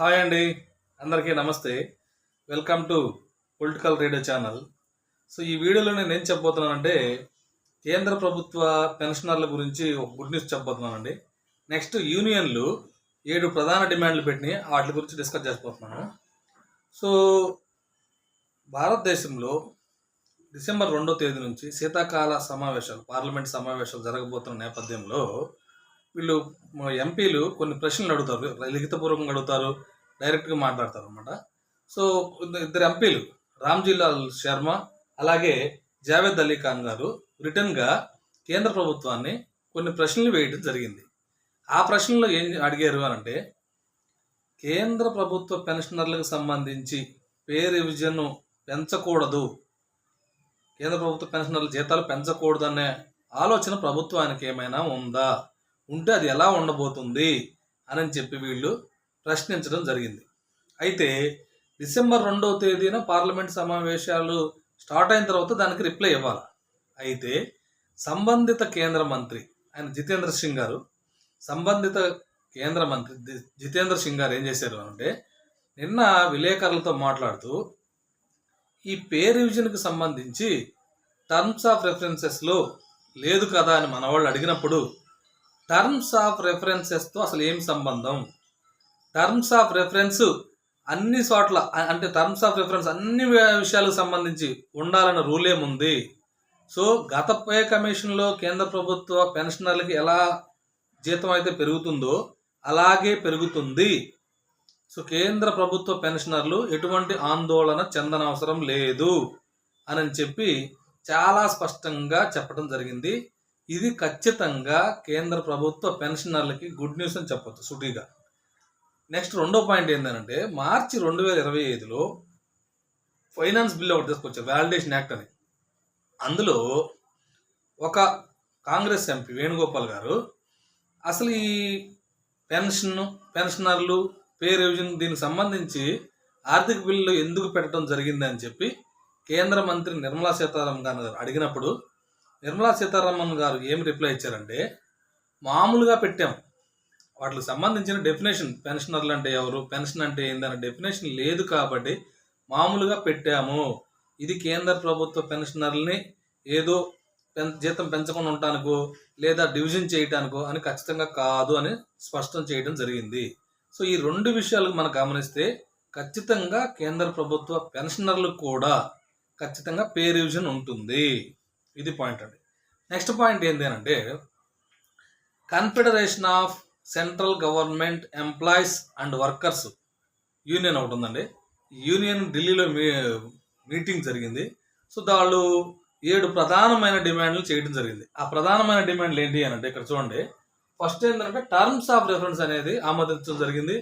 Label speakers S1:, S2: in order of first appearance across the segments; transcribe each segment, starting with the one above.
S1: Hi అండి. అందరికీ నమస్తే. Welcome to political radio channel. So ఈ వీడియోలో నేను ఏం చెప్పబోతున్నానంటే కేంద్ర ప్రభుత్వ పెన్షనర్ల గురించి ఒక గుడ్ న్యూస్ చెప్పబోతున్నానండి. నెక్స్ట్ యూనియన్లు ఏడు ప్రధాన డిమాండ్లు పెట్టినాయి. వాటి గురించి డిస్కస్ చేసుకోతున్నాను సో భారతదేశంలో డిసెంబర్ రెండో తేదీ నుంచి శీతాకాల సమావేశాలు పార్లమెంట్ సమావేశాలు జరగబోతున్న నేపథ్యంలో వీళ్ళు ఎంపీలు కొన్ని ప్రశ్నలు అడుగుతారు. లిఖితపూర్వకంగా అడుగుతారు డైరెక్ట్గా మాట్లాడతారు అనమాట సో ఇద్దరు ఎంపీలు రామ్జీలాల్ శర్మ అలాగే జావేద్ అలీ ఖాన్ గారు రిటర్న్గా కేంద్ర ప్రభుత్వాన్ని కొన్ని ప్రశ్నలు వేయడం జరిగింది. ఆ ప్రశ్నలో ఏం అడిగారు అని అంటే కేంద్ర ప్రభుత్వ పెన్షనర్లకు సంబంధించి పే రివిజన్ పెంచకూడదు. కేంద్ర ప్రభుత్వ పెన్షనర్ల జీతాలు పెంచకూడదు అనే ఆలోచన ప్రభుత్వానికి ఏమైనా ఉందా? ఉంటే అది ఎలా ఉండబోతుంది అని చెప్పి వీళ్ళు ప్రశ్నించడం జరిగింది. అయితే డిసెంబర్ రెండవ తేదీన పార్లమెంట్ సమావేశాలు స్టార్ట్ అయిన తర్వాత దానికి రిప్లై ఇవ్వాలి. అయితే సంబంధిత కేంద్ర మంత్రి ఆయన జితేంద్ర సింగ్ గారు సంబంధిత కేంద్ర మంత్రి జితేంద్ర సింగ్ గారు ఏం చేశారు అంటే నిన్న విలేకరులతో మాట్లాడుతూ ఈ పే రివిజన్కి సంబంధించి టర్మ్స్ ఆఫ్ రెఫరెన్సెస్లో లేదు కదా అని మన వాళ్ళు అడిగినప్పుడు టర్మ్స్ ఆఫ్ రెఫరెన్సెస్తో అసలు ఏం సంబంధం? టర్మ్స్ ఆఫ్ రెఫరెన్స్ అన్ని చోట్ల అంటే టర్మ్స్ ఆఫ్ రెఫరెన్స్ అన్ని విషయాలకు సంబంధించి ఉండాలన్న రూల్ ఏముంది సో గత పే కమిషన్లో కేంద్ర ప్రభుత్వ పెన్షనర్లకి ఎలా జీతం అయితే పెరుగుతుందో అలాగే పెరుగుతుంది. సో కేంద్ర ప్రభుత్వ పెన్షనర్లు ఎటువంటి ఆందోళన చెందనవసరం లేదు. అని చెప్పి చాలా స్పష్టంగా చెప్పడం జరిగింది. ఇది ఖచ్చితంగా కేంద్ర ప్రభుత్వ పెన్షనర్లకి గుడ్ న్యూస్ అని చెప్పొచ్చు సుటిగా. నెక్స్ట్ రెండో పాయింట్ ఏంటంటే మార్చి రెండు వేల ఇరవై ఐదులో ఫైనాన్స్ బిల్ ఒకటి తీసుకొచ్చారు వ్యాలిడేషన్ యాక్ట్ అని. అందులో ఒక కాంగ్రెస్ ఎంపీ వేణుగోపాల్ గారు అసలు ఈ పెన్షన్ పెన్షనర్లు పే రివిజన్ దీనికి సంబంధించి ఆర్థిక బిల్లు ఎందుకు పెట్టడం జరిగిందని చెప్పి కేంద్ర మంత్రి నిర్మలా సీతారామన్ గారు అడిగినప్పుడు నిర్మలా సీతారామన్ గారు ఏం రిప్లై ఇచ్చారంటే మామూలుగా పెట్టాం. వాటికి సంబంధించిన డెఫినేషన్ పెన్షనర్లు అంటే ఎవరు పెన్షన్ అంటే ఏందన్న డెఫినేషన్ లేదు కాబట్టి మామూలుగా పెట్టాము. ఇది కేంద్ర ప్రభుత్వ పెన్షనర్లని ఏదో పెన్ జీతం పెంచకుండా ఉండటానికో లేదా డివిజన్ చేయటానికో అని ఖచ్చితంగా కాదు అని స్పష్టం చేయడం జరిగింది. సో ఈ రెండు విషయాలు మనం గమనిస్తే ఖచ్చితంగా కేంద్ర ప్రభుత్వ పెన్షనర్లకు కూడా ఖచ్చితంగా పే రివిజన్ ఉంటుంది. ఇది పాయింట్ అండి. నెక్స్ట్ పాయింట్ ఏంటి అంటే confederation of central government employees and workers union ఒకటి ఉందండి. యూనియన్ ఢిల్లీలో మీ మీటింగ్ జరిగింది. సో వాళ్ళు ఏడు ప్రధానమైన డిమాండ్లు చేయడం జరిగింది. ఆ ప్రధానమైన డిమాండ్లు ఏంటి అని అంటే ఇక్కడ చూడండి. ఫస్ట్ ఏంటంటే టర్మ్స్ ఆఫ్ రెఫరెన్స్ అనేది ఆమోదించడం జరిగింది.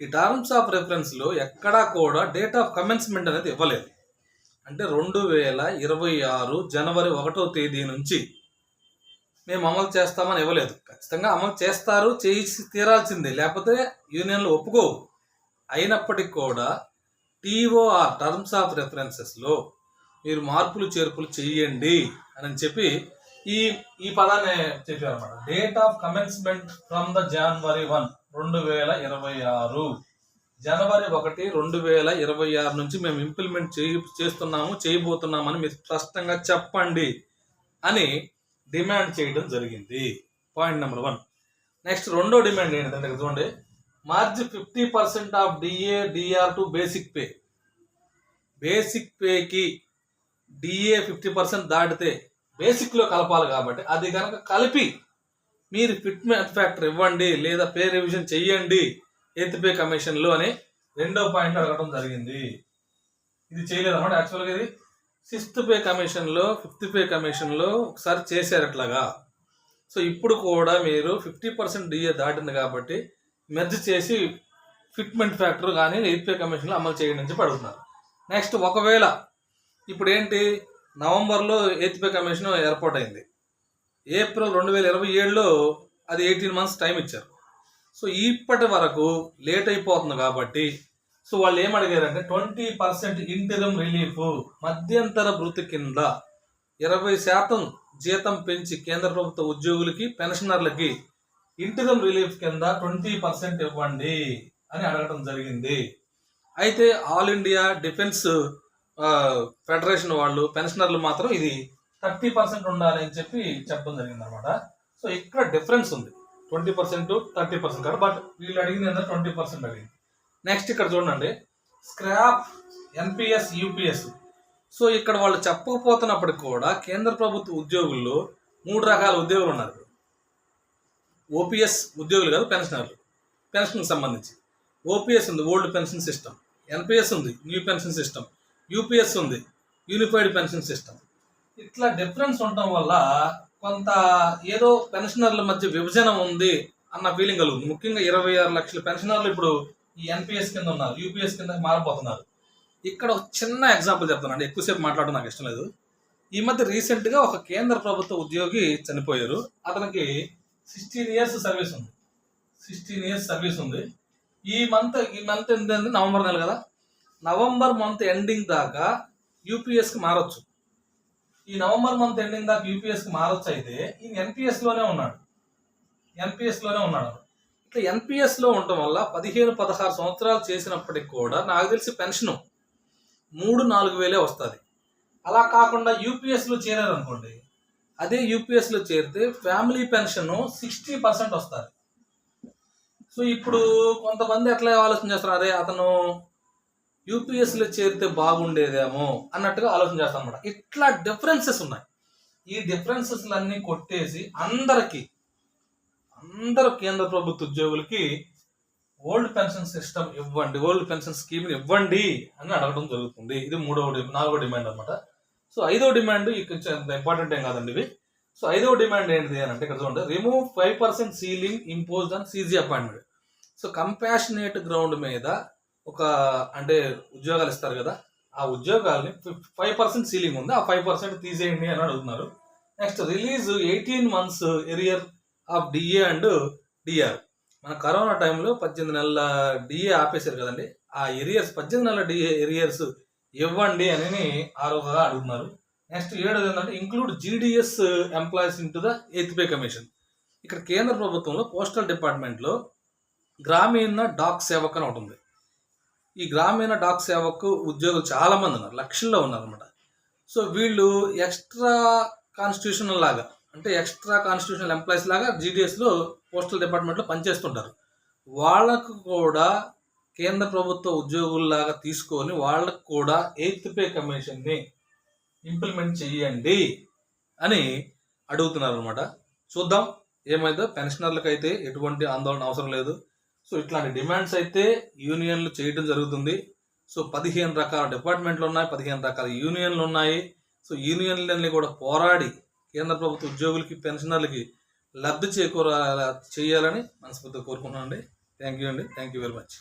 S1: ఈ టర్మ్స్ ఆఫ్ రెఫరెన్స్లో ఎక్కడా కూడా డేట్ ఆఫ్ కమెన్స్మెంట్ అనేది ఇవ్వలేదు. అంటే రెండు వేల ఇరవై ఆరు జనవరి ఒకటో తేదీ నుంచి మేము అమలు చేస్తామని ఇవ్వలేదు. ఖచ్చితంగా అమలు చేస్తారు చేసి తీరాల్సిందే. లేకపోతే యూనియన్లు ఒప్పుకోవు. అయినప్పటికీ కూడా టీఓఆర్ టర్మ్స్ ఆఫ్ రెఫరెన్సెస్లో మీరు మార్పులు చేర్పులు చేయండి అని చెప్పి ఈ ఈ పదాన్ని చెప్పారు అనమాట date of commencement from the January one రెండు వేల ఇరవై ఆరు. జనవరి ఒకటి రెండు వేల ఇరవై ఆరు నుంచి మేము ఇంప్లిమెంట్ చేయి చేస్తున్నాము చేయబోతున్నామని మీరు స్పష్టంగా చెప్పండి అని డిమాండ్ చేయడం జరిగింది. పాయింట్ నెంబర్ వన్ నెక్స్ట్ రెండో డిమాండ్ ఏంటంటే చూడండి మార్చి fifty percent of DA DR to basic pay basic పేకి DA fifty percent దాటితే బేసిక్లో కలపాలి కాబట్టి అది కనుక కలిపి మీరు ఫిట్మెంట్ ఫ్యాక్టర్ ఇవ్వండి లేదా పే రివిజన్ చెయ్యండి ఎయిత్ పే కమిషన్లో అని రెండో పాయింట్ అడగడం జరిగింది. ఇది చేయలేదు అనమాట యాక్చువల్గా ఇది. సిక్స్త్ పే కమిషన్లో ఫిఫ్త్ పే కమిషన్లో ఒకసారి చేశారు అట్లాగా సో ఇప్పుడు కూడా మీరు ఫిఫ్టీ పర్సెంట్ డిఏ దాటింది కాబట్టి మెర్జ్ చేసి ఫిట్మెంట్ ఫ్యాక్టర్ కానీ ఎయిత్ పే కమిషన్లో అమలు చేయండి అని చెప్పి అడుగుతున్నారు. నెక్స్ట్ ఒకవేళ ఇప్పుడు ఏంటి నవంబర్లో ఎయిత్ పే కమిషన్ ఏర్పాటైంది. ఏప్రిల్ రెండు వేల ఇరవై ఏడులో అది ఎయిటీన్ మంత్స్ టైం ఇచ్చారు. సో ఇప్పటి వరకు లేట్ అయిపోతుంది కాబట్టి సో వాళ్ళు ఏం అడిగారంటే ట్వంటీ పర్సెంట్ ఇంటిరం రిలీఫ్ మధ్యంతర భృతి కింద ఇరవై శాతం జీతం పెంచి కేంద్ర ప్రభుత్వ ఉద్యోగులకి పెన్షనర్లకి ఇంటిరం రిలీఫ్ కింద ట్వంటీ పర్సెంట్ ఇవ్వండి అని అడగడం జరిగింది. అయితే ఆల్ ఇండియా డిఫెన్స్ ఫెడరేషన్ వాళ్ళు పెన్షనర్లు మాత్రం ఇది థర్టీ పర్సెంట్ ఉండాలి అని చెప్పి చెప్పడం జరిగింది అనమాట సో ఇక్కడ డిఫరెన్స్ ఉంది. Twenty percent thirty percent. కాదు బట్ వీళ్ళు అడిగింది ఏంటంటే ట్వంటీ పర్సెంట్ అడిగింది నెక్స్ట్ ఇక్కడ చూడండి స్క్రాప్ ఎన్పిఎస్ యూపీఎస్. సో ఇక్కడ వాళ్ళు చెప్పకపోతున్నప్పటికి కూడా కేంద్ర ప్రభుత్వ ఉద్యోగుల్లో మూడు రకాల ఉద్యోగులు ఉన్నారు. ఓపీఎస్ ఉద్యోగులు కాదు పెన్షనర్లు. పెన్షన్కి సంబంధించి. ఓపీఎస్ ఉంది ఓల్డ్ పెన్షన్ సిస్టమ్. ఎన్పిఎస్ ఉంది న్యూ పెన్షన్ సిస్టమ్. యూపీఎస్ ఉంది యూనిఫైడ్ పెన్షన్ సిస్టమ్. ఇట్లా డిఫరెన్స్ ఉండటం వల్ల కొంత ఏదో పెన్షనర్ల మధ్య విభజన ఉంది అన్న ఫీలింగ్ కలుగుతుంది. ముఖ్యంగా ఇరవై ఆరు లక్షల పెన్షనర్లు ఇప్పుడు ఈ ఎన్పిఎస్ కింద ఉన్నారు యూపీఎస్ కింద మారిపోతున్నారు ఇక్కడ ఒక చిన్న ఎగ్జాంపుల్ చెప్తానండి ఎక్కువసేపు మాట్లాడడం నాకు ఇష్టం లేదు. ఈ మధ్య రీసెంట్గా ఒక కేంద్ర ప్రభుత్వ ఉద్యోగి చనిపోయారు. అతనికి సిక్స్టీన్ ఇయర్స్ సర్వీస్ ఉంది. సిక్స్టీన్ ఇయర్స్ సర్వీస్ ఉంది. ఈ మంత్ ఈ మంత్ ఏంటంటే నవంబర్ నెల కదా. నవంబర్ మంత్ ఎండింగ్ దాకా యూపీఎస్కి మారొచ్చు. ఈ నవంబర్ మంత్ ఎండింగ్ దాకా యూపీఎస్కి మారొచ్చు అయితే ఈయన ఎన్పిఎస్లోనే ఉన్నాడు. ఎన్పిఎస్లోనే ఉన్నాడు. ఇట్లా ఎన్పిఎస్లో ఉండటం వల్ల పదిహేను పదహారు సంవత్సరాలు చేసినప్పటికి కూడా నాకు తెలిసి పెన్షన్ మూడు నాలుగు వేలే వస్తుంది. అలా కాకుండా యూపీఎస్లో చేరారనుకోండి చేరారు అనుకోండి అదే యూపీఎస్లో చేరితే ఫ్యామిలీ పెన్షన్ సిక్స్టీ పర్సెంట్ వస్తుంది. సో ఇప్పుడు కొంతమంది ఎట్లా ఆలోచన చేస్తారు అరే అతను యూపీఎస్లో చేరితే బాగుండేదేమో అన్నట్టుగా ఆలోచన చేస్తాం అనమాట ఇట్లా డిఫరెన్సెస్ ఉన్నాయి. ఈ డిఫరెన్సెస్లన్నీ కొట్టేసి అందరికీ అందరు కేంద్ర ప్రభుత్వ ఉద్యోగులకి ఓల్డ్ పెన్షన్ సిస్టమ్ ఇవ్వండి ఓల్డ్ పెన్షన్ స్కీమ్ ఇవ్వండి అని అడగడం జరుగుతుంది. ఇది మూడవ నాలుగో డిమాండ్ అనమాట సో ఐదో డిమాండ్ ఇక్కడ ఇంపార్టెంట్ ఏం కాదండి ఇవి. సో ఐదో డిమాండ్ ఏంటిది అని అంటే ఇక్కడ చూడండి remove five percent ceiling imposed on CG appointment so compassionate ground మీద ఒక అంటే ఉద్యోగాలు ఇస్తారు కదా ఆ ఉద్యోగాల్ని ఫైవ్ పర్సెంట్ సీలింగ్ ఉంది. ఆ ఫైవ్ పర్సెంట్ తీసేయండి అని అడుగుతున్నారు. Next release eighteen months arrear of DA and DR. మన కరోనా టైంలో పద్దెనిమిది నెలల డిఏ ఆపేశారు కదండి. ఆ ఎరియర్స్ పద్దెనిమిది నెలల డిఏ ఎరియర్స్ ఇవ్వండి అని ఆరోగ్యంగా అడుగుతున్నారు. నెక్స్ట్ ఏడోది ఏంటంటే include GDS employees into the eighth pay commission. ఇక్కడ కేంద్ర ప్రభుత్వంలో పోస్టల్ డిపార్ట్మెంట్లో గ్రామీణ డాక్ సేవక్ అని ఒకటి ఉంది. ఈ గ్రామీణ డాక్ సేవకు ఉద్యోగులు చాలా మంది ఉన్నారు లక్షల్లో ఉన్నారు అనమాట సో వీళ్ళు ఎక్స్ట్రా కాన్స్టిట్యూషనల్ లాగా అంటే ఎక్స్ట్రా కాన్స్టిట్యూషనల్ ఎంప్లాయీస్ లాగా జీడిఎస్లో పోస్టల్ డిపార్ట్మెంట్లో పనిచేస్తుంటారు. వాళ్ళకు కూడా కేంద్ర ప్రభుత్వ ఉద్యోగుల్లాగా తీసుకొని వాళ్ళకు కూడా ఎయిత్ పే కమిషన్ని ఇంప్లిమెంట్ చేయండి అని అడుగుతున్నారు అనమాట చూద్దాం ఏమైందో. పెన్షనర్లకైతే ఎటువంటి ఆందోళన అవసరం లేదు. సో ఇట్లాంటి డిమాండ్స్ అయితే యూనియన్లు చేయడం జరుగుతుంది. సో పదిహేను రకాల డిపార్ట్మెంట్లు ఉన్నాయి పదిహేను రకాల యూనియన్లు ఉన్నాయి. సో యూనియన్లన్నీ కూడా పోరాడి కేంద్ర ప్రభుత్వ ఉద్యోగులకి పెన్షనర్లకి లబ్ధి చేకూర చేయాలని మనస్ఫూర్తిగా కోరుకుంటున్నాను అండి థ్యాంక్ యూ అండి. Thank you very much.